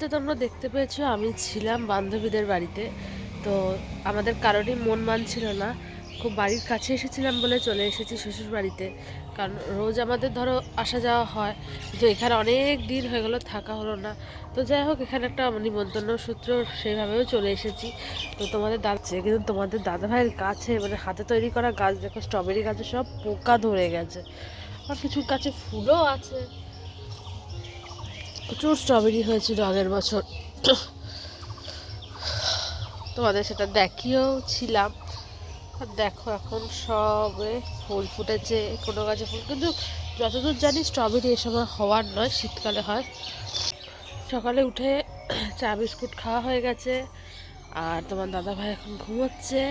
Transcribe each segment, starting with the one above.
হয়তো তোমরা দেখতে পেয়েছ, আমি ছিলাম বান্ধবীদের বাড়িতে। তো আমাদের কারোরই মন মানছিল না। খুব বাড়ির কাছে এসেছিলাম বলে চলে এসেছি শ্বশুর বাড়িতে কারণ রোজ আমাদের ধরো আসা যাওয়া হয় তো এখানে অনেক দিন হয়ে গেলো, থাকা হলো না। তো যাই হোক, এখানে একটা নিমন্ত্রণ সূত্র সেইভাবেও চলে এসেছি। তো তোমাদের দাঁড়ছে কিন্তু তোমাদের দাদা ভাইয়ের গাছে মানে হাতে তৈরি করা গাছ, দেখো স্ট্রবেরি গাছে সব পোকা ধরে গেছে। আর কিছু গাছে ফুলও আছে। প্রচুর স্ট্রবেরি হয়েছিল আগের বছর। তোমাদের সেটা দেখিয়েও ছিলাম আর দেখো এখন সবে ফুল ফুটেছে, কোনো গাছে ফুল। কিন্তু যতদূর জানি স্ট্রবেরি এ সময় হওয়ার নয়, শীতকালে হয়। সকালে উঠে চা, বিস্কুট খাওয়া হয়ে গেছে। আর তোমার দাদা ভাই এখন ঘুমোচ্ছে।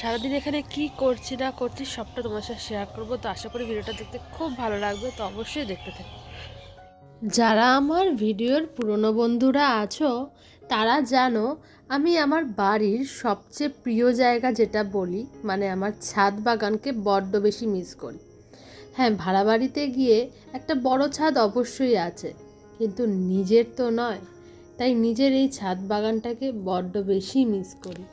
সারাদিন এখানে কি করছি না করছি সবটা তোমার সাথে শেয়ার করব। তো আশা করি ভিডিওটা দেখতে খুব ভালো লাগবে। তো অবশ্যই দেখতে থাকো। যারা আমার ভিডিওর পুরনো বন্ধুরা আছো, তারা জানো আমি আমার বাড়ির সবচেয়ে প্রিয় জায়গা যেটা বলি মানে আমার ছাদ বাগানকে বড্ড বেশি মিস করি। হ্যাঁ ভাড়া বাড়িতে গিয়ে একটা বড় ছাদ অবশ্যই আছে, কিন্তু নিজের তো নয়, তাই নিজের এই ছাদ বাগানটাকে বড্ড বেশি মিস করি।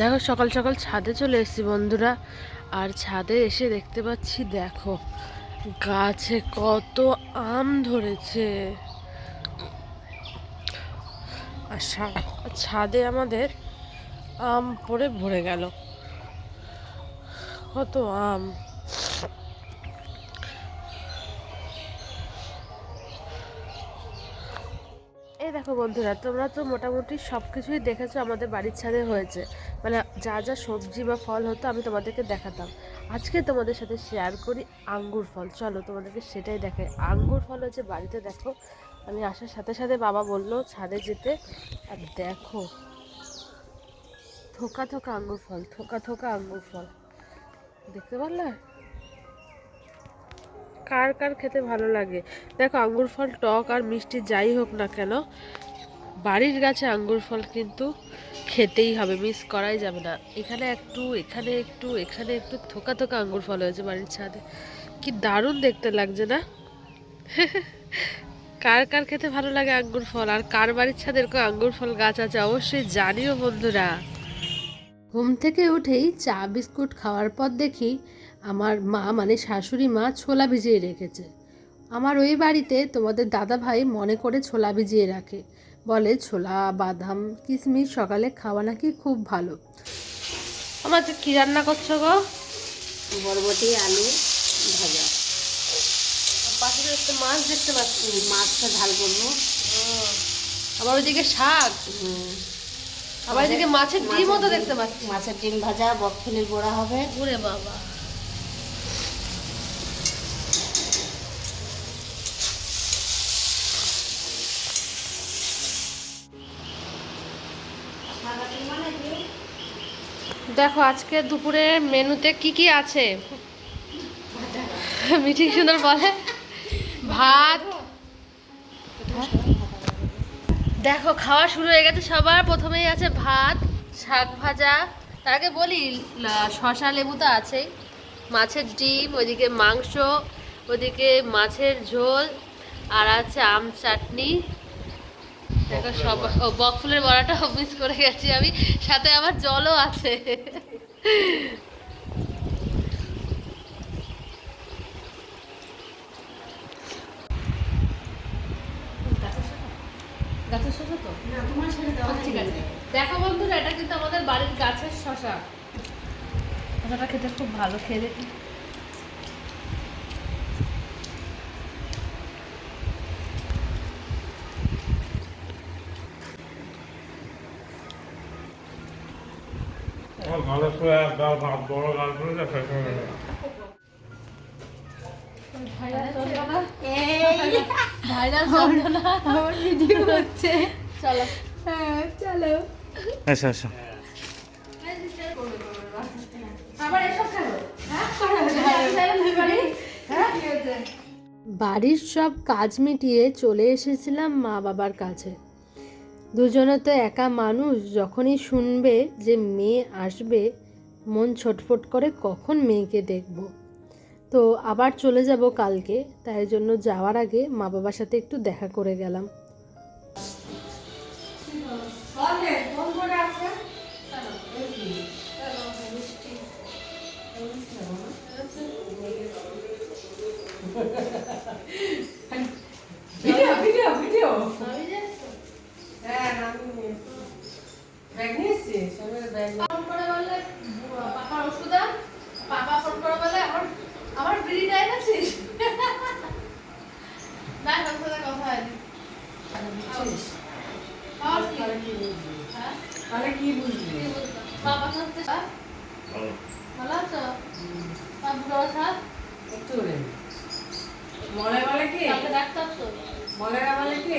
দেখো, সকাল সকাল ছাদে চলে এসেছি বন্ধুরা। আর ছাদে এসে দেখতে পাচ্ছি, দেখো, গাছে কত আম ধরেছে। আর ছাদে আমাদের আম পড়ে ভরে গেল। কত আম। এই দেখো বন্ধুরা, তোমরা তো মোটামুটি সব কিছুই দেখেছ, আমাদের বাড়ির ছাদে হয়েছে। মানে যা যা সবজি বা ফল হতো আমি তোমাদেরকে দেখাতাম। আজকে তোমাদের সাথে শেয়ার করি আঙ্গুর ফল। চলো তোমাদেরকে সেটাই দেখাই। আঙ্গুর ফল হচ্ছে বাড়িতে দেখো, আমি আসার সাথে সাথে বাবা বলল, ছাদে যেতে। আর দেখো, থোকা থোকা আঙ্গুর ফল, থোকা থোকা আঙ্গুর ফল। দেখতে পারলে? কার কার খেতে ভালো লাগে? দেখো, আঙ্গুর ফল, টক আর মিষ্টি যাই হোক না কেন, বাড়ির গাছে আঙ্গুর ফল কিন্তু খেতেই হবে মিস করাই যাবে না। এখানে একটু এখানে একটু এখানে একটু থোকা থোকা আঙ্গুর ফল হয়েছে বাড়ির ছাদে। কি দারুণ দেখতে লাগছে না? কার কার খেতে ভালো লাগে আঙ্গুর ফল? আর কার বাড়ির ছাদে এরকম আঙ্গুর ফল গাছ আছে অবশ্যই জানিও বন্ধুরা। ঘুম থেকে উঠেই চা, বিস্কুট খাওয়ার পর দেখি আমার মা মানে শাশুড়ি মা ছোলা ভিজিয়ে রেখেছে। আমার ওই বাড়িতে তোমাদের দাদা ভাই মনে করে ছোলা ভিজিয়ে রাখে। বলে ছোলা বাদাম কিশমিশ সকালে খাওয়া নাকি খুব ভালো। আমার যে কী রান্না করছ গো? বরবটি আলু ভাজা। পাশে একটা মাছ দেখতে পাচ্ছি। মাছটা ঝাল করব। আবার ওইদিকে শাক? আবার এদিকে মাছের ডিমও তো দেখতে পাচ্ছি। মাছের ডিম ভাজা বকফুলির বড়া হবে। ওরে বাবা। দেখো, আজকে দুপুরে মেনুতে কি কি আছে? মিঠি সুন্দর বলে? ভাত। দেখো, খাওয়া শুরু হয়ে গেছে, সবার প্রথমেই আছে ভাত, শাক ভাজা। তার আগে বলি শসা লেবু তো আছেই। মাছের ডিম, ওইদিকে মাংস, ওইদিকে মাছের ঝোল, আর আছে আম চাটনি। দেখো সব বড়াটাও মিস করে গেছি আমি। সাথে আমার জলও আছে। গাছের শসা তো? ঠিক আছে। দেখো বন্ধুরা এটা কিন্তু আমাদের বাড়ির গাছের শশা। শশাটা খেতে খুব ভালো খেয়ে দেখি আমার ভালো করে দাও ভাত বড় গাল করে যা শেষ হয়ে গেল ভাইরাল চন্দনা আমার ভিডিও হচ্ছে চলো হ্যাঁ চলো আচ্ছা আচ্ছা আবার এসব খেলো বাড়ির সব কাজ মিটিয়ে চলে এসেছিলাম মা বাবার কাছে। দুজনে তো একা মানুষ যখনই শুনবে যে মেয়ে আসবে মন ছটফট করে কখন মেয়েকে দেখব। তো আবার চলে যাব কালকে তাই জন্য যাওয়ার আগে মা বাবার সাথে একটু দেখা করে গেলাম। Video video video. হ্যাঁ আমি ব্যাগ নিয়েছি সঙ্গে ব্যাগ ফোন করে বললে পাপার ওষুধ পাপা ফোন করে বলে আমার আমার বিড়ি দেয় না না তোর সাথে কথা হয়নি। বুঝছিস? আর কি? তাহলে কি বুঝলি? হ্যাঁ? বাবা হ্যাঁ? ভালো। আছো? আর বুড়ো সাথ একটু রে মলে বলে কি? ডাক্তার তো। মলেরা বলে কি?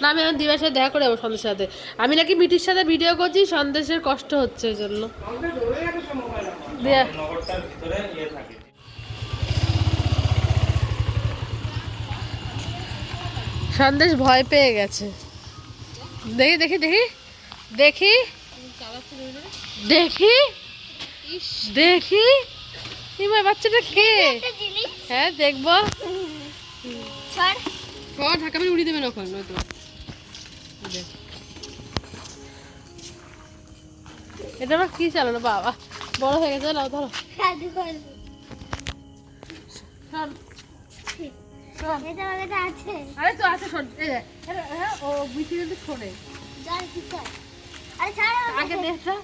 না আমি এখন দিবার সাথে দেখা করে যাব সন্ধ্যের সাথে। আমি নাকি মিঠির সাথে ভিডিও করছি সন্দেশের কষ্ট হচ্ছে ওই জন্য। সন্দেশ ভয় পেয়ে গেছে। দেখি দেখি দেখি দেখি দেখি দেখি। বাচ্চাটা কে? হ্যাঁ দেখব। সব ঢাকা মেরে উড়িয়ে দেবেন ওখানে নয়তো। এটা আবার কি চালানো? বাবা বড় হয়ে গেছে নাও ধরো। আরে তো আছে শোন হ্যাঁ ও শোনে আগে দেখা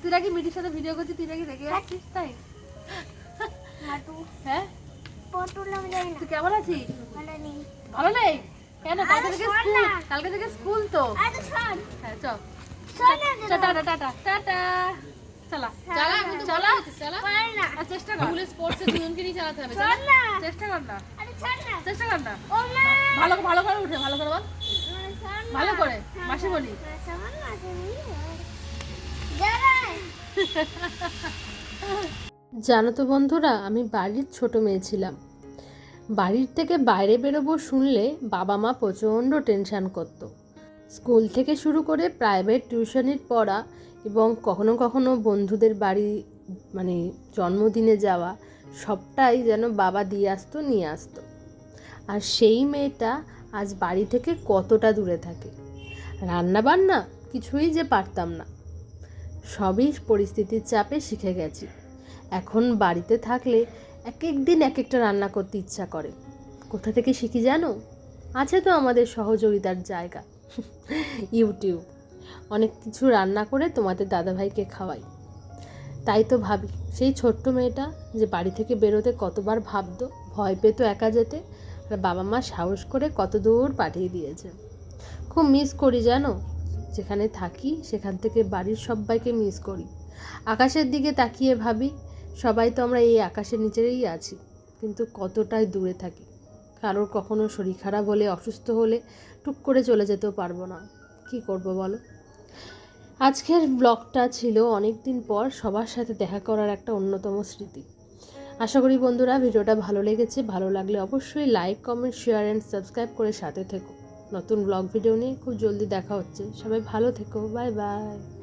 তুই নাকি মিটির সাথে ভিডিও করছিস তুই নাকি দেখে আসছিস তাই? হ্যাঁ? তুই কেমন আছিস? ভালো নেই। কেন? কালকে থেকে স্কুল কালকে থেকে স্কুল তো। হ্যাঁ চ। Tata tata tata. চলা। চালা চালা। চালা। আর চেষ্টা কর। স্পোর্টসে দুজনকে নিয়ে চালাতে হবে চালা। চেষ্টা কর না। চেষ্টা কর না। ভালো ভালো করে উঠে ভালো করে বল। ভালো করে। মাসি বলি। জানো তো বন্ধুরা, আমি বাড়ির ছোট মেয়ে ছিলাম। বাড়ির থেকে বাইরে বেরোবো শুনলে বাবা মা প্রচণ্ড টেনশান করতো। স্কুল থেকে শুরু করে প্রাইভেট টিউশনির পড়া এবং কখনো কখনো বন্ধুদের বাড়ি মানে জন্মদিনে যাওয়া, সবটাই যেন বাবা দিয়ে আসতো, নিয়ে আসতো। আর সেই মেয়েটা আজ বাড়ি থেকে কতটা দূরে থাকে। রান্না বান্না কিছুই যে পারতাম না। সবই পরিস্থিতির চাপে শিখে গেছি। এখন বাড়িতে থাকলে এক এক দিন এক একটা রান্না করতে ইচ্ছা করে। কোথা থেকে শিখি জানো? আছে তো আমাদের সহযোগিতার জায়গা। ইউটিউব। অনেক কিছু রান্না করে তোমাদের দাদাভাইকে খাওয়াই। তাই তো ভাবি, সেই ছোট্ট মেয়েটা যে বাড়ি থেকে বেরোতে কতবার ভাবতো, ভয় পেতো একা যেতে, আর বাবা মা সাহস করে কত দূর পাঠিয়ে দিয়েছে। খুব মিস করি জানো? যেখানে থাকি সেখান থেকে বাড়ির সবাইকে মিস করি। আকাশের দিকে তাকিয়ে ভাবি সবাই তো আমরা এই আকাশের নিচেই আছি, কিন্তু কতটাই দূরে থাকি। কারোর কখনো শরীর খারাপ হলে, অসুস্থ হলে টুক করে চলে যেতেও পারব না। কি করব বলো? আজকের ব্লগটা ছিল অনেক দিন পর সবার সাথে দেখা করার একটা অন্যতম স্মৃতি। আশা করি বন্ধুরা ভিডিওটা ভালো লেগেছে, ভালো লাগলে অবশ্যই like, comment, share and subscribe করে সাথে থেকো। নতুন ব্লগ ভিডিও নিয়ে খুব জলদি দেখা হচ্ছে। সবাই ভালো থেকো। Bye bye.